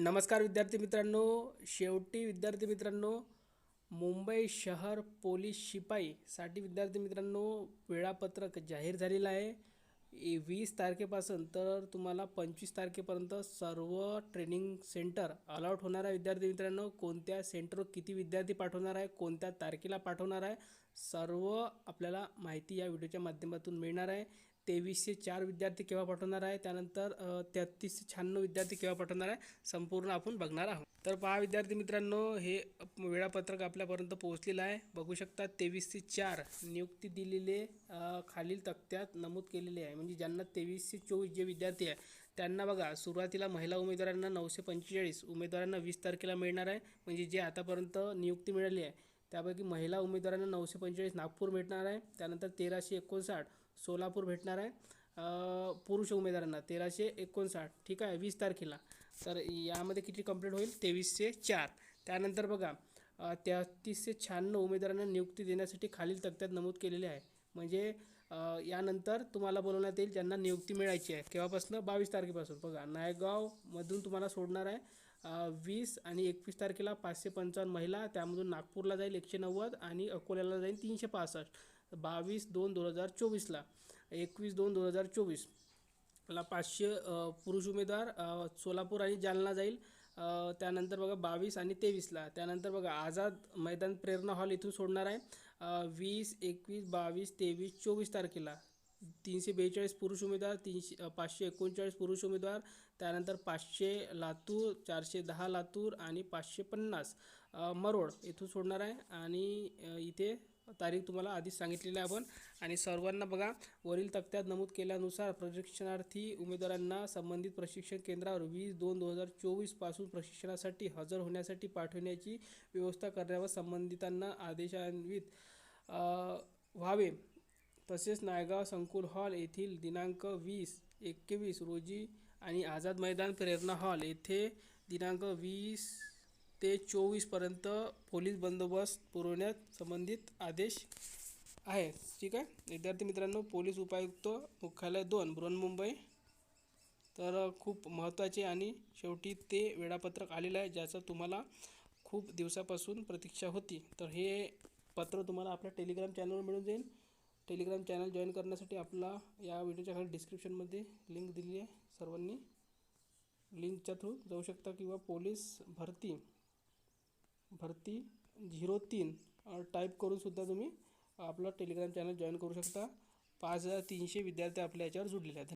नमस्कार विद्यार्थी मित्रांनो शेवटी विद्यार्थी मित्रांनो मुंबई शहर पोलीस शिपाईसाठी विद्यार्थी मित्रांनो वेळापत्रक जाहीर झालेलं आहे. ए वीस तारखेपासून तर तुम्हाला पंचवीस तारखेपर्यंत सर्व ट्रेनिंग सेंटर अलॉट होणार आहे. विद्यार्थी मित्रांनो कोणत्या सेंटरवर किती विद्यार्थी पाठवणार आहे कोणत्या तारखेला पाठवणार आहे सर्व आपल्याला माहिती या व्हिडिओच्या माध्यमातून मिळणार आहे. तेवीसशे चार विद्यार्थी केव्हा पाठवणार आहे? त्यानंतर तेहतीसशे शहाण्णव विद्यार्थी केव्हा पाठवणार आहे? संपूर्ण आपण बघणार आहोत. तर पहा विद्यार्थी मित्रांनो हे वेळापत्रक आपल्यापर्यंत पोहोचलेलं आहे. बघू शकता तेवीसशे चार नियुक्ती दिलेले खालील तक्त्यात नमूद केलेले आहे. म्हणजे ज्यांना तेवीसशे चोवीस जे विद्यार्थी आहे त्यांना बघा सुरुवातीला महिला उमेदवारांना नऊशे पंचेचाळीस उमेदवारांना वीस तारखेला मिळणार आहे. म्हणजे जे आतापर्यंत नियुक्ती मिळाली आहे त्यापैकी महिला उमेदवारांना नऊशे पंचेचाळीस नागपूर मिळणार आहे. त्यानंतर तेराशे एकोणसाठ सोलापूर भेटणार आहे. पुरुष उमेदवारांना तेराशे एकोणसाठ ठीक आहे वीस तारखेला. तर यामध्ये किती कंप्लीट होईल? तेवीसशे चार. त्यानंतर बघा तेहतीसशे शहाण्णव उमेदवारांना नियुक्ती देण्यासाठी खालील तक्त्यात नमूद केलेले आहे. म्हणजे यानंतर तुम्हाला बोलवण्यात येईल ज्यांना नियुक्ती मिळायची आहे. केव्हापासून? बावीस तारखेपासून. बघा नायगावमधून तुम्हाला सोडणार आहे. वीस आणि एकवीस तारखेला पाचशे पंचावन्न महिला त्यामधून नागपूरला जाईल एकशे नव्वद आणि अकोल्याला जाईल तीनशे पासष्ट. बावीस दोन दोन हजार चोवीसला. एकवीस दोन दोन हजार चोवीस. ला पाचशे पुरुष उमेदवार सोलापूर आणि जालना जाईल. त्यानंतर बघा बावीस आणि तेवीसला. त्यानंतर बघा आझाद मैदान प्रेरणा हॉल इथून सोडणार आहे. वीस एकवीस बावीस तेवीस चोवीस तारखेला. तीनशे बेचाळीस पुरुष उमेदवार तीनशे पाचशे एकोणचाळीस पुरुष उमेदवार त्यानंतर पाचशे लातूर चारशे दहा लातूर आणि पाचशे पन्नास. मरोड इथून सोडणार आहे आणि इथे तारीख तुम्हाला आधीच सांगितलेली आहे आपण. आणि सर्वांना बघा वरील तक्त्यात नमूद केल्यानुसार प्रशिक्षणार्थी उमेदवारांना संबंधित प्रशिक्षण केंद्रावर वीस दोन दोन हजार चोवीसपासून प्रशिक्षणासाठी हजर होण्यासाठी पाठवण्याची व्यवस्था करण्यावर संबंधितांना आदेशान्वित व्हावे. तसेच नायगाव संकुल हॉल येथील दिनांक वीस एकवीस रोजी आणि आझाद मैदान प्रेरणा हॉल येथे दिनांक वीस ते चोवीसपर्यंत पोलीस बंदोबस्त पुरवण्यात संबंधित आदेश आहे. ठीक आहे? विद्यार्थी मित्रांनो पोलीस उपायुक्त मुख्यालय दोन बृहन्मुंबई. तर खूप महत्त्वाचे आणि शेवटी ते वेळापत्रक आलेलं आहे ज्याचं तुम्हाला खूप दिवसापासून प्रतीक्षा होती. तर हे पत्र तुम्हाला आपल्या टेलिग्राम चॅनलवर मिळून जाईल. टेलिग्राम चॅनल जॉईन करण्यासाठी आपला या व्हिडिओच्या खाली डिस्क्रिप्शनमध्ये लिंक दिली आहे. सर्वांनी लिंकच्या थ्रू जाऊ शकता किंवा पोलीस भरती भरती झिरो तीन टाईप करूनसुद्धा तुम्ही आपलं टेलिग्राम चॅनल जॉईन करू शकता. पाच हजार तीनशे विद्यार्थी आपल्या याच्यावर जुडलेले आहेत.